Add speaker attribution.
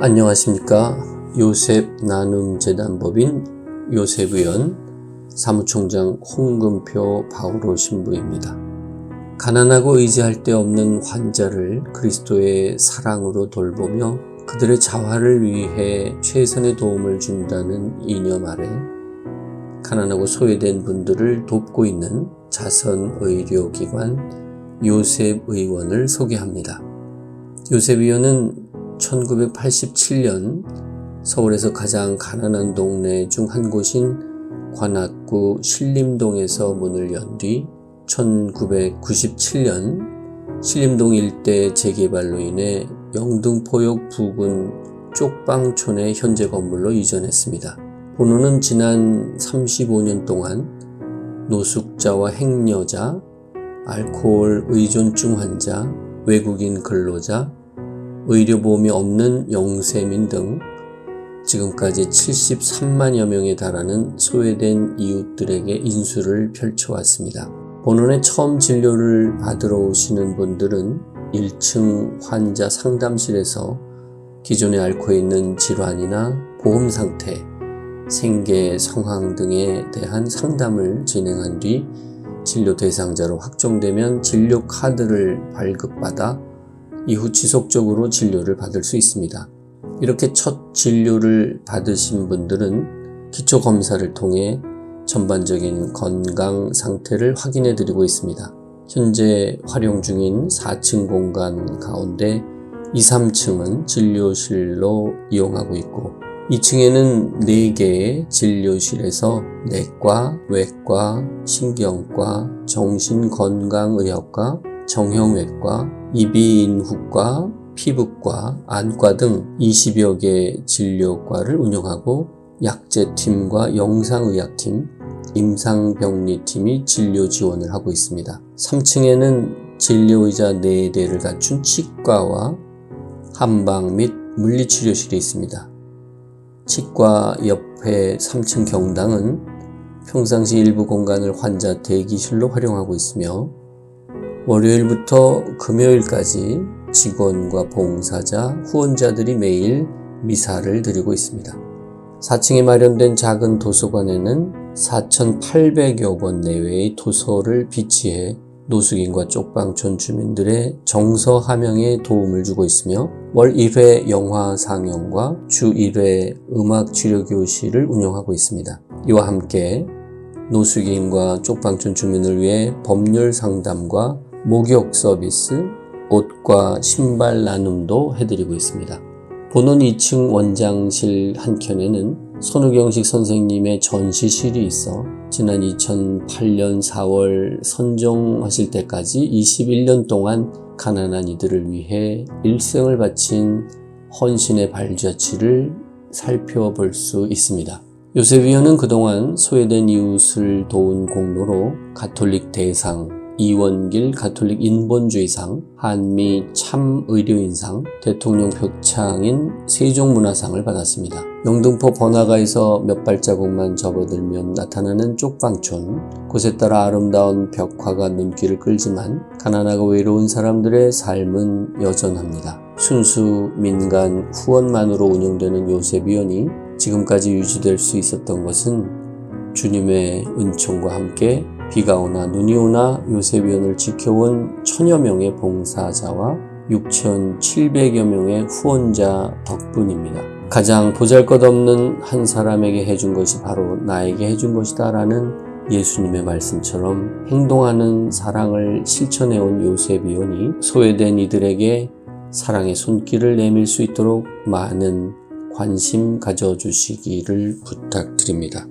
Speaker 1: 안녕하십니까. 요셉 나눔재단법인 요셉의원 사무총장 홍금표 바우로 신부입니다. 가난하고 의지할 데 없는 환자를 그리스도의 사랑으로 돌보며 그들의 자활을 위해 최선의 도움을 준다는 이념 아래 가난하고 소외된 분들을 돕고 있는 자선의료기관 요셉의원을 소개합니다. 요셉의원은 1987년 서울에서 가장 가난한 동네 중 한 곳인 관악구 신림동에서 문을 연 뒤 1997년 신림동 일대 재개발로 인해 영등포역 부근 쪽방촌의 현재 건물로 이전했습니다. 본호는 지난 35년 동안 노숙자와 행여자, 알코올 의존증 환자, 외국인 근로자, 의료보험이 없는 영세민 등 지금까지 73만여 명에 달하는 소외된 이웃들에게 인수를 펼쳐왔습니다. 본원에 처음 진료를 받으러 오시는 분들은 1층 환자 상담실에서 기존에 앓고 있는 질환이나 보험 상태, 생계 상황 등에 대한 상담을 진행한 뒤 진료 대상자로 확정되면 진료 카드를 발급받아 이후 지속적으로 진료를 받을 수 있습니다. 이렇게 첫 진료를 받으신 분들은 기초 검사를 통해 전반적인 건강 상태를 확인해 드리고 있습니다. 현재 활용 중인 4층 공간 가운데 2, 3층은 진료실로 이용하고 있고 2층에는 4개의 진료실에서 내과, 외과, 신경과, 정신건강의학과, 정형외과, 이비인후과, 피부과, 안과 등 20여 개 진료과를 운영하고 약제팀과 영상의학팀, 임상병리팀이 진료 지원을 하고 있습니다. 3층에는 진료의자 4대를 갖춘 치과와 한방 및 물리치료실이 있습니다. 치과 옆에 3층 경당은 평상시 일부 공간을 환자 대기실로 활용하고 있으며 월요일부터 금요일까지 직원과 봉사자, 후원자들이 매일 미사를 드리고 있습니다. 4층에 마련된 작은 도서관에는 4,800여 권 내외의 도서를 비치해 노숙인과 쪽방촌 주민들의 정서 함양에 도움을 주고 있으며 월 1회 영화 상영과 주 1회 음악 치료 교실을 운영하고 있습니다. 이와 함께 노숙인과 쪽방촌 주민을 위해 법률 상담과 목욕 서비스, 옷과 신발 나눔도 해드리고 있습니다. 본원 2층 원장실 한켠에는 손우경식 선생님의 전시실이 있어 지난 2008년 4월 선정하실 때까지 21년 동안 가난한 이들을 위해 일생을 바친 헌신의 발자취를 살펴볼 수 있습니다. 요셉 위원은 그동안 소외된 이웃을 도운 공로로 가톨릭 대상, 이원길 가톨릭 인본주의상, 한미 참의료인상, 대통령 표창인 세종문화상을 받았습니다. 영등포 번화가에서 몇 발자국만 접어들면 나타나는 쪽방촌, 곳에 따라 아름다운 벽화가 눈길을 끌지만 가난하고 외로운 사람들의 삶은 여전합니다. 순수 민간 후원만으로 운영되는 요셉위원이 지금까지 유지될 수 있었던 것은 주님의 은총과 함께 비가 오나 눈이 오나 요셉위원을 지켜온 천여 명의 봉사자와 6,700여 명의 후원자 덕분입니다. 가장 보잘것없는 한 사람에게 해준 것이 바로 나에게 해준 것이다 라는 예수님의 말씀처럼 행동하는 사랑을 실천해온 요셉 위원이 소외된 이들에게 사랑의 손길을 내밀 수 있도록 많은 관심 가져주시기를 부탁드립니다.